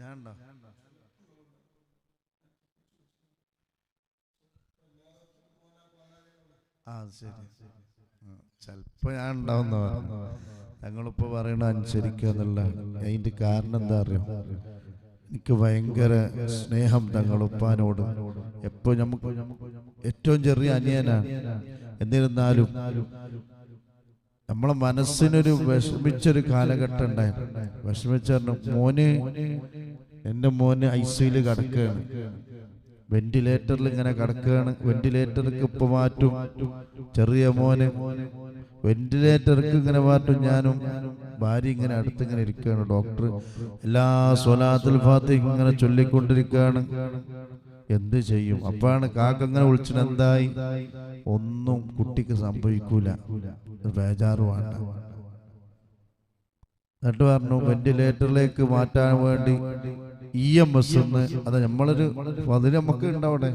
ഞാനുണ്ടോ? ആ ശരി. ചിലപ്പോ ഞാൻ ഉണ്ടാവുന്ന ഞങ്ങളിപ്പോ പറയണ അനുസരിക്കുക എന്നുള്ള അതിന്റെ കാരണം എന്താ അറിയോ? എനിക്ക് ഭയങ്കര സ്നേഹം തങ്ങളുപ്പാനോട് എപ്പോ നമുക്ക് ഏറ്റവും ചെറിയ അനിയനാണ് എന്നിരുന്നാലും നമ്മളെ മനസ്സിനൊരു വിഷമിച്ചൊരു കാലഘട്ടം ഉണ്ടായിരുന്നു. വിഷമിച്ചു മോന് എന്റെ മോന് ഐ സിയിൽ കിടക്കുകയാണ്. വെന്റിലേറ്ററിൽ ഇങ്ങനെ കിടക്കുകയാണ്. വെന്റിലേറ്റർക്ക് ഇപ്പൊ മാറ്റും. ചെറിയ മോന്. വെന്റിലേറ്റർക്ക് ഇങ്ങനെ മാറ്റും. ഞാനും ഭാര്യ ഇങ്ങനെ അടുത്ത് ഇങ്ങനെ ഇരിക്കുകയാണ്. ഡോക്ടർ എല്ലാ സ്വലാത്തുൽ ഫാത്തിഹ് ഇങ്ങനെ ചൊല്ലിക്കൊണ്ടിരിക്കുകയാണ്. എന്ത് ചെയ്യും? അപ്പാണ് കാക്ക ഇങ്ങനെ വിളിച്ചിട്ട് എന്തായി? ഒന്നും കുട്ടിക്ക് സംഭവിക്കൂല. ബേജാറ് വേണ്ട എന്നിട്ട് പറഞ്ഞു വെന്റിലേറ്ററിലേക്ക് മാറ്റാൻ വേണ്ടി ഇ എം എസ് എന്ന്. അത് നമ്മളൊരു അതിൽ നമുക്ക് ഉണ്ടാവട്ടെ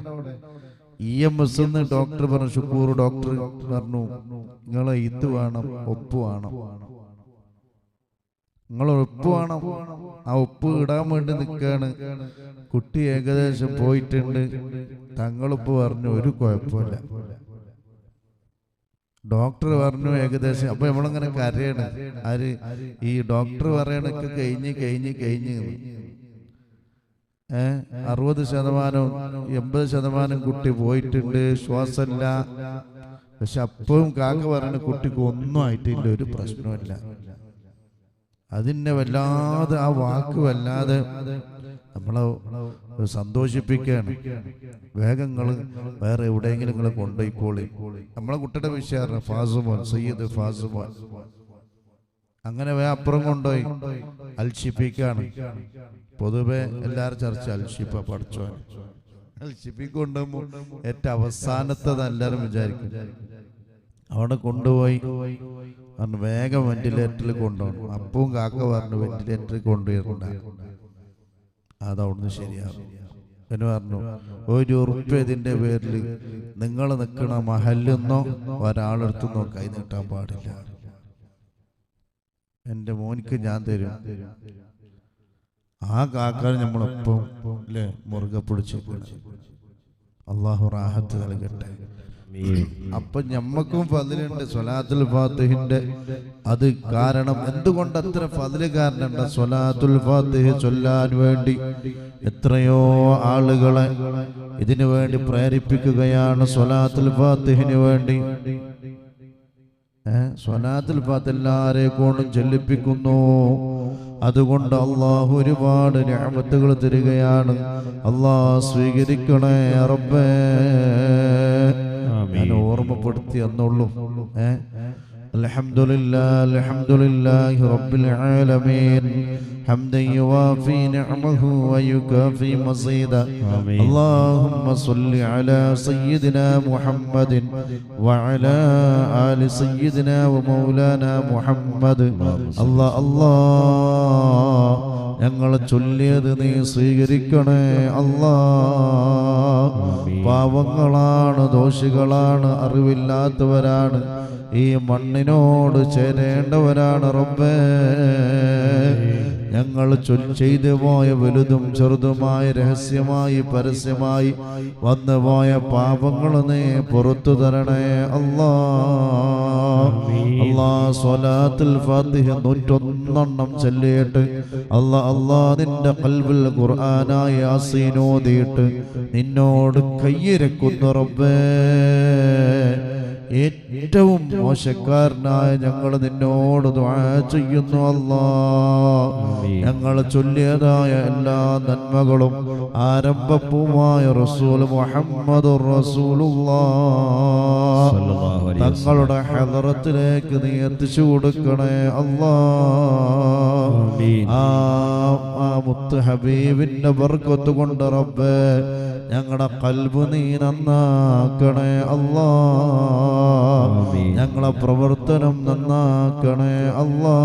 ഇ എം എസ് എന്ന് ഡോക്ടർ പറഞ്ഞു ഷുക്കൂർ ഡോക്ടർ പറഞ്ഞു നിങ്ങളെ ഇത് വേണം ഒപ്പ് വേണം. നിങ്ങൾ ഒപ്പ് വേണം. ആ ഒപ്പ് ഇടാൻ വേണ്ടി നിൽക്കുകയാണ് കുട്ടി ഏകദേശം പോയിട്ടുണ്ട്. തങ്ങളിപ്പ് പറഞ്ഞു ഒരു കുഴപ്പമില്ല. ഡോക്ടർ പറഞ്ഞു ഏകദേശം അപ്പൊ നമ്മളിങ്ങനെ കരയാണ്. ആര്? ഈ ഡോക്ടർ പറയണൊക്കെ കഴിഞ്ഞ് കഴിഞ്ഞ് കഴിഞ്ഞ് ഏർ അറുപത് ശതമാനം എൺപത് ശതമാനം കുട്ടി പോയിട്ടുണ്ട്. ശ്വാസമില്ല. പക്ഷെ അപ്പോഴും കാക്ക പറയണ കുട്ടിക്ക് ഒന്നും ആയിട്ടില്ല ഒരു പ്രശ്നമില്ല അതിനെ വല്ലാതെ ആ വാക്ക് വല്ലാതെ നമ്മളെ സന്തോഷിപ്പിക്കുകയാണ്. വേഗങ്ങൾ വേറെ എവിടെയെങ്കിലും നിങ്ങൾ കൊണ്ടുപോയിക്കോളി നമ്മളെ കുട്ടിയുടെ വിഷയമാണ് ഫാസുമോൻ സയ്യിദ് ഫാസുമോൻ. അങ്ങനെ വേ അപ്പുറം കൊണ്ടുപോയി അൽഷിപ്പിക്കാണ് പൊതുവെ എല്ലാവരും ചർച്ച അൽഷിപ്പ പഠിച്ചോ അൽഷിപ്പിക്ക് കൊണ്ടുപോകുമ്പോൾ ഏറ്റവും അവസാനത്തത് എല്ലാവരും വിചാരിക്കും. അവിടെ കൊണ്ടുപോയി. വേഗം വെന്റിലേറ്ററിൽ കൊണ്ടുപോകണം. അപ്പവും കാക്ക പറഞ്ഞു വെന്റിലേറ്ററിൽ കൊണ്ടുപോയിരുന്ന അത് അവിടുന്ന് ശരിയാവും എന്ന് പറഞ്ഞു ഒരു ഉറുപ്പ് ഇതിന്റെ പേരിൽ നിങ്ങൾ നിൽക്കണ മഹല്ലെന്നോ ഒരാളെടുത്തുനിന്നോ കൈ നീട്ടാൻ പാടില്ല. എന്റെ മോനിക്ക് ഞാൻ തരും. ആ കാക്കാൻ നമ്മളൊപ്പം അല്ലേ മുറുകെ പിടിച്ചു അള്ളാഹു റാഹത്ത് നൽകട്ടെ. അപ്പൊ ഞമ്മക്കും ഫതിലുണ്ട് സൊലാത്തുൽ ഫാത്തിഹിന്റെ. അത് കാരണം എന്തുകൊണ്ട് അത്ര ഫതിൽ കാരണമുണ്ട് സൊലാത്തുൽ ഫാത്തിഹ് ചൊല്ലാൻ വേണ്ടി എത്രയോ ആളുകളെ ഇതിനു വേണ്ടി പ്രേരിപ്പിക്കുകയാണ് സൊലാത്തുൽ ഫാത്തിഹിന് വേണ്ടി. ഏഹ് സ്വലാത്തുൽ ഫാത്ത് എല്ലാരെ കൊണ്ടും ചൊല്ലിപ്പിക്കുന്നു. അതുകൊണ്ട് അള്ളാഹു ഒരുപാട് ഞാമത്തുകൾ തരികയാണ്. അള്ളാഹ് സ്വീകരിക്കണേ റബ്ബേ. ഞാൻ ഓർമ്മപ്പെടുത്തി എന്നുള്ളൂ ഏ الحمد لله الحمد لله رب العالمين حمدا يوافي نعمه ويكافي مزيدا اللهم صل على سيدنا محمد وعلى آل سيدنا ومولانا محمد الله الله ഞങ്ങളെ ചൊല്ലിയത് നീ സ്വീകരിക്കണേ അല്ലാ പാവങ്ങളാണ് ദോഷികളാണ് അറിവില്ലാത്തവരാണ്. ഈ മണ്ണിനോട് ചേരേണ്ടവരാണ് റബ്ബേ. ഞങ്ങൾ ചെയ്തു പോയ വലുതും ചെറുതുമായ രഹസ്യമായി പരസ്യമായി വന്നു പോയ പാപങ്ങൾ നീ പുറത്തു തരണേ അല്ലാ. അല്ലാ സ്വലാത്തുൽ ഫാത്തിഹ നൂറ്റൊന്നെണ്ണം ചൊല്ലിയിട്ട് അല്ലാ അല്ലാ നിന്റെ കൽവിൽ ഖുർആനായി ആസീനോദിയിട്ട് നിന്നോട് കയ്യിരക്കുന്നു റബ്ബേ. ഏറ്റവും മോശക്കാരനായ ഞങ്ങൾ നിന്നോട് ചെയ്യുന്നു അല്ലാ. ഞങ്ങൾ ചൊല്ലിയതായ എല്ലാ നന്മകളും ആരംഭപ്പുമായ റസൂൽ മുഹമ്മദ് തങ്ങളുടെ ഹലറത്തിലേക്ക് നീ എത്തിച്ചു കൊടുക്കണേ. അള്ളാ. ആ ആ മുത്ത് ഹബീബിന്റെ ബർക്കത്ത് കൊണ്ട് റബ്ബേ ഞങ്ങളുടെ കൽബ് നീ നന്നാക്കണേ. അല്ലാ ഞങ്ങളെ പ്രവർത്തനം നന്നാക്കണേ. അല്ലാ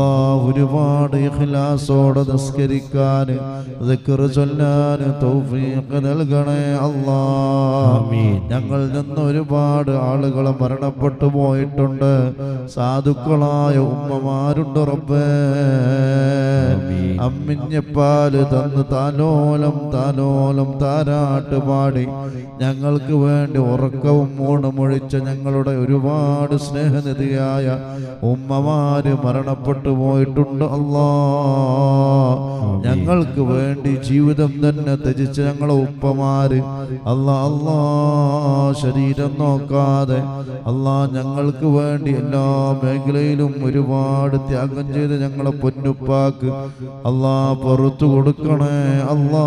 ഒരുപാട് ഇഖ്ലാസോടെ നിസ്കരിക്കാൻ ദിക്ർ ചൊല്ലാൻ തൗഫീഖ് നൽകണേ അല്ലാ ഞങ്ങൾ നിന്ന് ഒരുപാട് ആളുകൾ മരണപ്പെട്ടു പോയിട്ടുണ്ട്. സാധുക്കളായ ഉമ്മമാരുണ്ട് റബ്ബേ. അമ്മിഞ്ഞപ്പാൽ തന്ന് താലോലം താലോലം താരാട്ട് പാടി. ഞങ്ങൾക്ക് വേണ്ടി ഉറക്കവും മൂണുമൊഴിച്ച ഞങ്ങളുടെ ഒരുപാട് സ്നേഹനിധിയായ ഉമ്മമാര് മരണപ്പെട്ടു പോയിട്ടുണ്ട് അല്ലാ. ഞങ്ങൾക്ക് വേണ്ടി ജീവിതം തന്നെ ത്യജിച്ച ഞങ്ങളെ ഉപ്പമാര്. അല്ലാ അല്ലാ ശരീരം നോക്കാതെ. അല്ലാ ഞങ്ങൾക്ക് വേണ്ടി എല്ലാ മേഖലയിലും ഒരുപാട് ത്യാഗം ചെയ്ത് ഞങ്ങളെ പൊന്നുപ്പാക്ക്. അല്ലാ പുറത്തു കൊടുക്കണേ അല്ലാ.